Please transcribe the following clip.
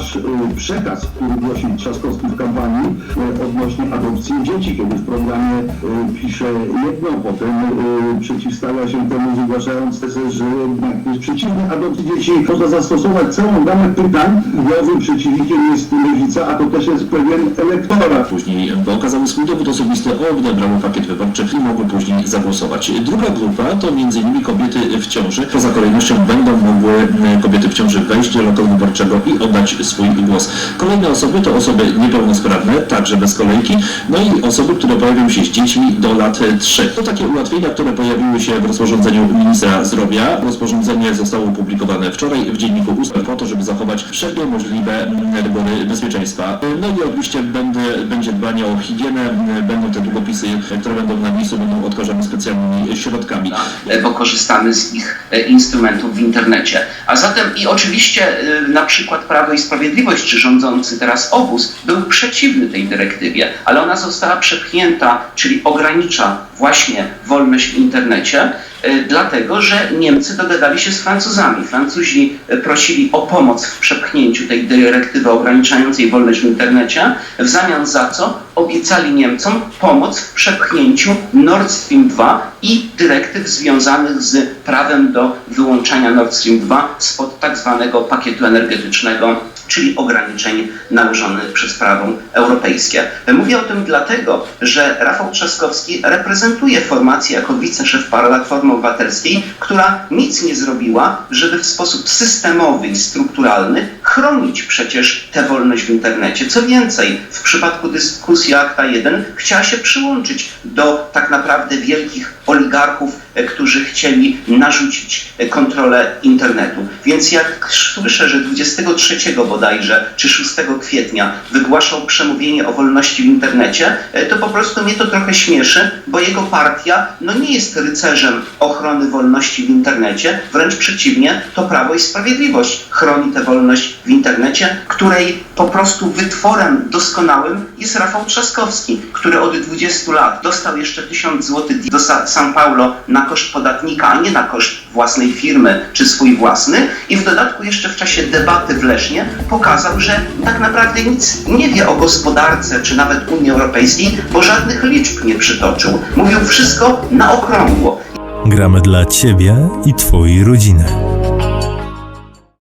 Ponieważ y, przekaz, który głosił Trzaskowski w kampanii y, odnośnie adopcji dzieci, kiedy w programie y, pisze jedno, potem przeciwstawia się temu, zgłaszając tezę, że jest przeciwny adopcji dzieci. Można zastosować całą gamę pytań. Głównym przeciwnikiem jest lewica, a to też jest pewien elektorat. Później okazały swój dowód osobisty, odebrały pakiet wyborczy i mogły później zagłosować. Druga grupa to m.in. kobiety w ciąży. Poza kolejnością będą mogły kobiety w ciąży wejść do lokalu wyborczego i oddać swój głos. Kolejne osoby to osoby niepełnosprawne, także bez kolejki, no i osoby, które pojawią się z dziećmi do lat 3. To takie ułatwienia, które pojawiły się w rozporządzeniu ministra zdrowia. Rozporządzenie zostało opublikowane wczoraj w Dzienniku Ustaw po to, żeby zachować wszelkie możliwe rygory bezpieczeństwa. No i oczywiście będzie, będzie dbanie o higienę, m, będą te długopisy, które będą na miejscu, będą odkażane specjalnymi środkami. e, bo korzystamy z ich e, instrumentów w internecie. A zatem i oczywiście e, na przykład Prawo i Sprawiedliwość, czy rządzący teraz obóz, był przeciwny tej dyrektywie, ale ona została przepchnięta, czyli ogranicza właśnie wolność w internecie, e, dlatego że Niemcy dogadali się z Francuzami. Francuzi e, prosili o pomoc w przepchnięciu tej dyrektywy ograniczającej wolność w internecie, w zamian za co obiecali Niemcom pomoc w przepchnięciu Nord Stream 2 i dyrektyw związanych z prawem do wyłączania Nord Stream 2 spod tak zwanego pakietu energetycznego, czyli ograniczeń nałożonych przez prawo europejskie. Mówię o tym dlatego, że Rafał Trzaskowski reprezentuje formację jako wiceszef Platformy Obywatelskiej, która nic nie zrobiła, żeby w sposób systemowy i strukturalny chronić przecież tę wolność w internecie. Co więcej, w przypadku dyskusji Akta 1 chciała się przyłączyć do tak naprawdę wielkich oligarchów, e, którzy chcieli narzucić e, kontrolę internetu. Więc jak słyszę, że 23 bodajże czy 6 kwietnia wygłaszał przemówienie o wolności w internecie, e, to po prostu mnie to trochę śmieszy, bo jego partia no nie jest rycerzem ochrony wolności w internecie, wręcz przeciwnie, to Prawo i Sprawiedliwość chroni tę wolność w internecie, której po prostu wytworem doskonałym jest Rafał Trzaskowski, który od 20 lat dostał jeszcze 1000 zł do São Paulo na koszt podatnika, a nie na koszt własnej firmy czy swój własny i w dodatku jeszcze w czasie debaty w Lesznie pokazał, że tak naprawdę nic nie wie o gospodarce czy nawet Unii Europejskiej, bo żadnych liczb nie przytoczył. Mówił wszystko na okrągło. Gramy dla Ciebie i Twojej rodziny.